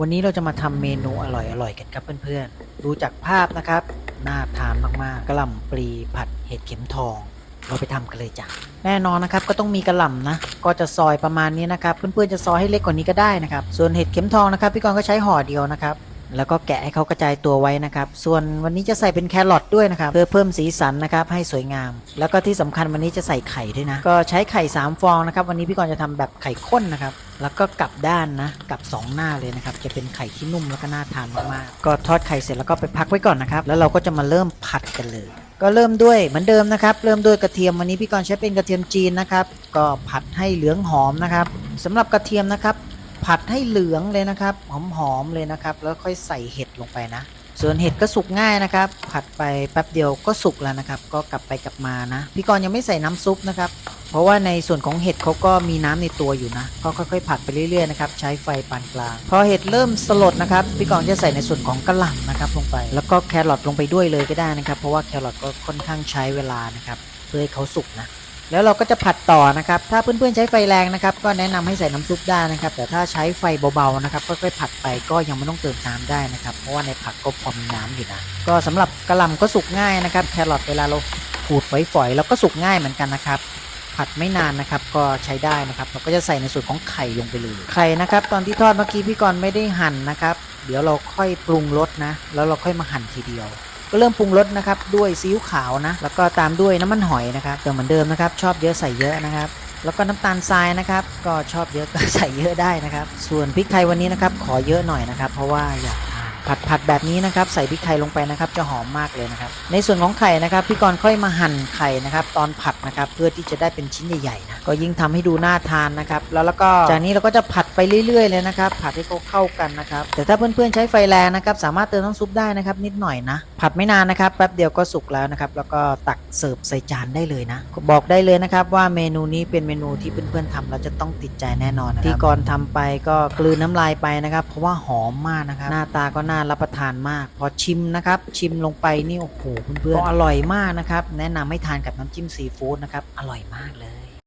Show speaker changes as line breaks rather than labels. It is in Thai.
วันนี้เราจะมาทำเมนูอร่อยๆกันครับเพื่อนๆ ดูจากภาพนะครับ น่าทานมากๆกระหล่ำปลีผัดเห็ดเข็มทอง เราไปทำกันเลยจ้ะ แน่นอนนะครับก็ต้องมีกระหล่ำนะ ก็จะซอยประมาณนี้นะครับ เพื่อนๆจะซอยให้เล็กกว่านี้ก็ได้นะครับ ส่วนเห็ดเข็มทองนะครับพี่กรณ์ก็ใช้ห่อเดียวนะครับ แล้วก็แกะให้เขากระจายตัวไว้นะครับ ส่วนวันนี้จะใส่เป็นแครอทด้วยนะครับ เพื่อเพิ่มสีสันนะครับให้สวยงาม แล้วก็ที่สำคัญวันนี้จะใส่ไข่ด้วยนะ ก็ใช้ไข่ 3 ฟองนะครับ วันนี้พี่กรณ์จะทำแบบไข่ข้นนะครับ แล้วก็กลับด้านนะกลับ 2 หน้าเลยนะครับ จะเป็นไข่ที่นุ่มแล้วก็น่าทานมากๆ ก็ทอดไข่เสร็จแล้วก็ไปพักไว้ก่อนนะครับ แล้วเราก็จะมาเริ่มผัดกันเลย ก็เริ่มด้วยเหมือนเดิมนะครับ เริ่มด้วยกระเทียมวันนี้พี่กรณ์ใช้เป็นกระเทียมจีนนะครับ ก็ผัดให้เหลืองหอมนะครับสำหรับกระเทียมนะครับ ผัดให้เหลืองเลยนะครับ หอมๆเลยนะครับ แล้วค่อยใส่เห็ดลงไปนะ ส่วนเห็ดก็สุกง่ายนะครับ ผัดไปแป๊บเดียวก็สุกแล้วนะครับ ก็กลับไปกลับมานะ พี่กรณ์ยังไม่ใส่น้ำซุปนะครับ เพราะว่าในส่วนของเห็ดเขาก็มีน้ำในตัวอยู่นะ ก็ค่อยๆ ผัดไปเรื่อยๆนะครับ ใช้ไฟปานกลาง พอเห็ดเริ่มสลดนะครับ พี่กรณ์จะใส่ในส่วนของกระหล่ำนะครับลงไป แล้วก็แครอทลงไปด้วยเลยก็ได้นะครับ เพราะว่าแครอทก็ค่อนข้างใช้เวลานะครับ เพื่อให้เขาสุกนะ แล้วเราก็จะผัดต่อนะครับ ถ้าเพื่อนๆใช้ไฟแรงนะครับ ก็แนะนำให้ใส่น้ำซุปได้นะครับ แต่ถ้าใช้ไฟเบาๆนะครับค่อยๆผัดไปก็ยังไม่ต้องเติมน้ำได้นะครับ เพราะว่าในผักก็พอมีน้ำอยู่นะ ก็สำหรับกระหล่ำก็สุกง่ายนะครับ แครอทเวลาเราขูดฝอยๆแล้วก็สุกง่ายเหมือนกันนะครับผัดไม่นานนะครับก็ใช้ได้นะครับ เราก็จะใส่ในส่วนของไข่ลงไปเลยไข่นะครับ ตอนที่ทอดเมื่อกี้พี่กรณ์ไม่ได้หั่นนะครับ เดี๋ยวเราค่อยปรุงรสนะ แล้วเราค่อยมาหั่นทีเดียว ก็เริ่มปรุงรสนะครับด้วยซีอิ๊วขาวนะแล้วก็ตามด้วยน้ำมันหอยนะครับก็เหมือนเดิมนะครับ ชอบเยอะใส่เยอะนะครับแล้วก็น้ำตาลทรายนะครับ ก็ชอบเยอะก็ใส่เยอะได้นะครับ ส่วนพริกไทยวันนี้นะครับ ขอเยอะหน่อยนะครับ เพราะว่าอยาก ผัดผัดแบบนี้นะครับ ใส่พริกไทยลงไปนะครับ จะหอมมากเลยนะครับ ในส่วนของไข่นะครับพี่กรณ์ค่อยมาหั่นไข่นะครับ ตอนผัดนะครับ เพื่อที่จะได้เป็นชิ้นใหญ่ๆนะก็ยิ่งทำให้ดูน่าทานนะครับ แล้วแล้วก็จากนี้เราก็จะผัดไปเรื่อยๆเลยนะครับ ผัดให้เขาเข้ากันนะครับ แต่ถ้าเพื่อนๆใช้ไฟแรงนะครับ สามารถเติมน้ำซุปได้นะครับ นิดหน่อยนะ ผัดไม่นานนะครับแป๊บเดียวก็สุกแล้วนะครับ แล้วก็ตักเสิร์ฟใส่จานได้เลยนะบอกได้เลยนะครับว่าเมนูนี้เป็นเมนูที่เพื่อนๆทำแล้วจะต้องติดใจแน่นอนนะครับที่ก่อนทำไปก็กลืนน้ำลายไปนะครับ เพราะว่าหอมมากนะครับ หน้าตาก็น่ารับประทานมาก พอชิมนะครับ ชิมลงไปนี่โอ้โหเพื่อนๆก็อร่อยมากนะครับ แนะนำให้ทานกับน้ำจิ้มซีฟู้ดนะครับ อร่อยมากเลย